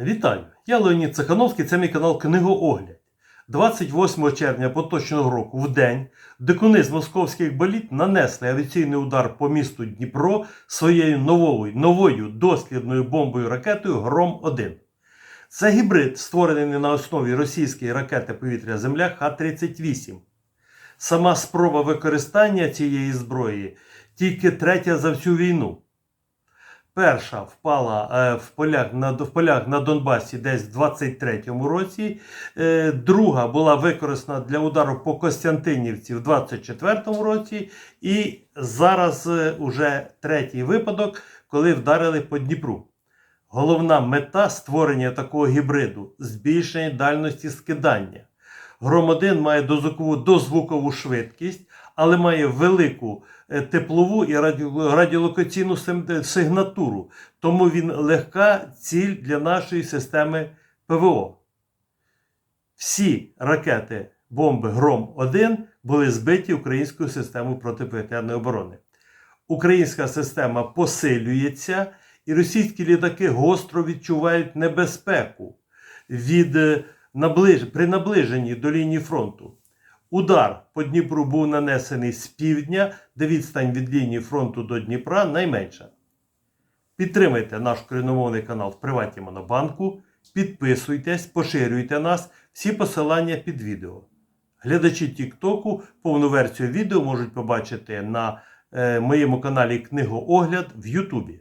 Вітаю! Я Леонід Цехановський, це мій канал Книгоогляд. 28 червня поточного року в день дикуни з московських боліт нанесли авіаційний удар по місту Дніпро своєю новою, новою дослідною бомбою ракетою Гром-1. Це гібрид, створений на основі російської ракети повітря Земля Х-38. Сама спроба використання цієї зброї тільки третя за всю війну. Перша впала е, в, полях на, в полях на Донбасі десь в 23-му році. Е, друга була використана для удару по Костянтинівці в 24-му році. І зараз е, уже третій випадок, коли вдарили по Дніпру. Головна мета створення такого гібриду збільшення дальності скидання. Гром-1 має дозвукову, дозвукову швидкість, але має велику е, теплову і радіолокаційну сигнатуру. Тому він легка ціль для нашої системи ПВО. Всі ракети бомби Гром-1 були збиті українською системою протиповітряної оборони. Українська система посилюється, і російські літаки гостро відчувають небезпеку від е, наближ... при наближенні до лінії фронту. Удар по Дніпру був нанесений з півдня, де відстань від лінії фронту до Дніпра найменша. Підтримайте наш україномовний канал в Приваті Монобанку, підписуйтесь, поширюйте нас, всі посилання під відео. Глядачі Тіктоку повну версію відео можуть побачити на е, моєму каналі Книгоогляд в Ютубі.